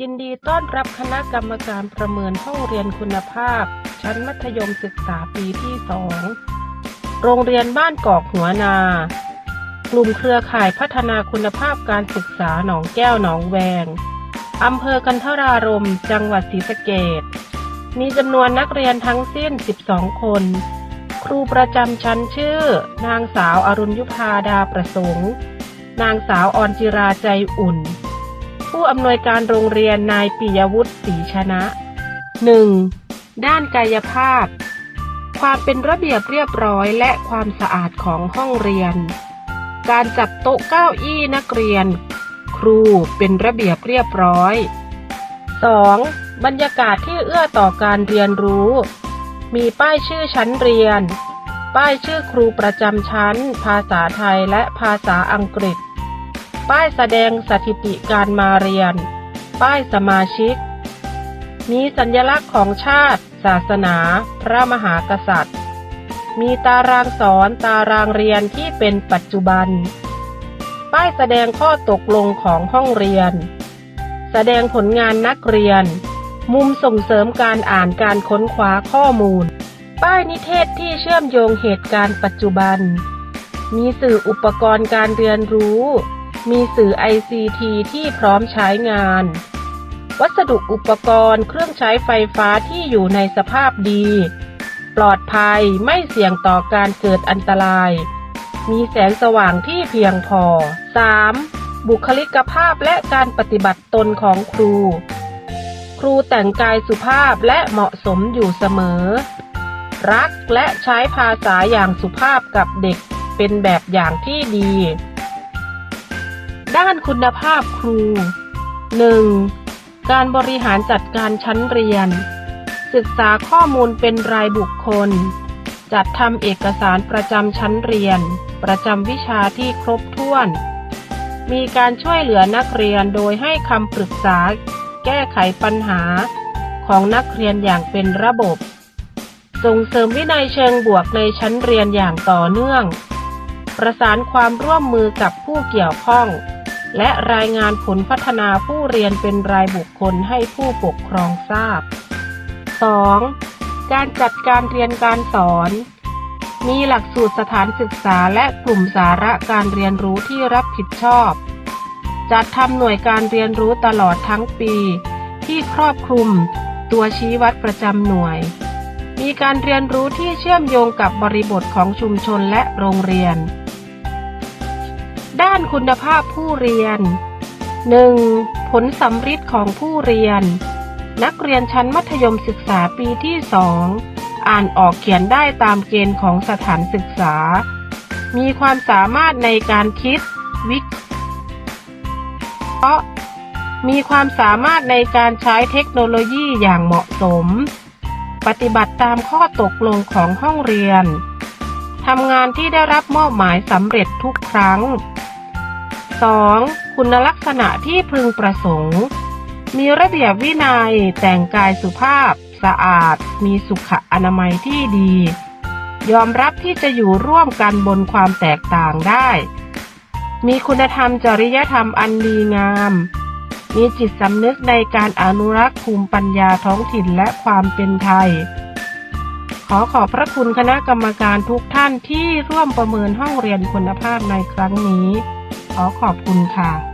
ยินดีต้อนรับคณะกรรมการประเมินห้องเรียนคุณภาพ ชั้นมัธยมศึกษาปีที่ 2 โรงเรียนบ้านกอกหัวนา กลุ่มเครือข่ายพัฒนาคุณภาพการศึกษาหนองแก้วหนองแวง อำเภอกันทรารม จังหวัดศรีสะเกษมีจำนวนนักเรียนทั้งสิ้น 12 คน ครูประจำชั้นชื่อ นางสาวอรุณยุพาดาประสงค์ นางสาวออนจิราใจอุ่น ผู้อำนวยการโรงเรียนนายปิยวุฒิศรีชนะ 1. ด้านกายภาพ ความเป็นระเบียบเรียบร้อยและความสะอาดของห้องเรียน การจัดโต๊ะเก้าอี้นักเรียน ครูเป็นระเบียบเรียบร้อย 2. บรรยากาศที่เอื้อต่อการเรียนรู้ มีป้ายชื่อชั้นเรียน ป้ายชื่อครูประจำชั้น ภาษาไทยและภาษาอังกฤษ ป้ายแสดงสถิติการมาเรียน ป้ายสมาชิก มีสัญลักษณ์ของชาติ ศาสนา พระมหากษัตริย์ มีตารางสอนตารางเรียนที่เป็นปัจจุบัน ป้ายแสดงข้อตกลงของห้องเรียน แสดงผลงานนักเรียน มุมส่งเสริมการอ่านการค้นคว้าข้อมูล ป้ายนิเทศที่เชื่อมโยงเหตุการณ์ปัจจุบัน มีสื่ออุปกรณ์การเรียนรู้ มีสื่อ ICT ที่พร้อมใช้งาน วัสดุอุปกรณ์ เครื่องใช้ไฟฟ้าที่อยู่ในสภาพดี ปลอดภัยไม่เสี่ยงต่อการเกิดอันตราย มีแสงสว่างที่เพียงพอ 3. บุคลิกภาพและการปฏิบัติตนของครู ครูแต่งกายสุภาพและเหมาะสมอยู่เสมอ รักและใช้ภาษาอย่างสุภาพกับเด็กเป็นแบบอย่างที่ดี ด้านคุณภาพครู 1. การบริหารจัดการชั้นเรียน ศึกษาข้อมูลเป็นรายบุคคล จัดทำเอกสารประจำชั้นเรียน ประจำวิชาที่ครบถ้วน มีการช่วยเหลือนักเรียนโดยให้คำปรึกษา แก้ไขปัญหา ของนักเรียนอย่างเป็นระบบ ส่งเสริมวินัยเชิงบวกในชั้นเรียนอย่างต่อเนื่อง ประสานความร่วมมือกับผู้เกี่ยวข้อง และรายงานผลพัฒนาผู้เรียนเป็นรายบุคคลให้ผู้ปกครองทราบ 2. การจัดการเรียนการสอน มีหลักสูตรสถานศึกษาและกลุ่มสาระการเรียนรู้ที่รับผิดชอบ จัดทำหน่วยการเรียนรู้ตลอดทั้งปี ที่ครอบคลุม ตัวชี้วัดประจำหน่วย มีการเรียนรู้ที่เชื่อมโยงกับบริบทของชุมชนและโรงเรียน ด้านคุณภาพผู้เรียน 1. ผลสำฤทธิ์ของผู้เรียน นักเรียนชั้นมัธยมศึกษาปีที่ 2 อ่านออกเขียนได้ตามเกณฑ์ของสถานศึกษา มีความสามารถในการคิด วิเคราะห์มีความสามารถในการใช้เทคโนโลยีอย่างเหมาะสม ปฏิบัติตามข้อตกลงของห้องเรียนทำงานที่ได้รับมอบหมายสำเร็จทุกครั้ง 2. คุณลักษณะที่พึงประสงค์ มีระเบียบวินัย แต่งกายสุภาพ สะอาด มีสุขอนามัยที่ดี ยอมรับที่จะอยู่ร่วมกันบนความแตกต่างได้ มีคุณธรรมจริยธรรมอันดีงาม มีจิตสำนึกในการอนุรักษ์ภูมิปัญญาท้องถิ่นและความเป็นไทย ขอขอบพระคุณคณะกรรมการทุกท่านที่ร่วมประเมินห้องเรียนคุณภาพในครั้งนี้ ขอขอบคุณค่ะ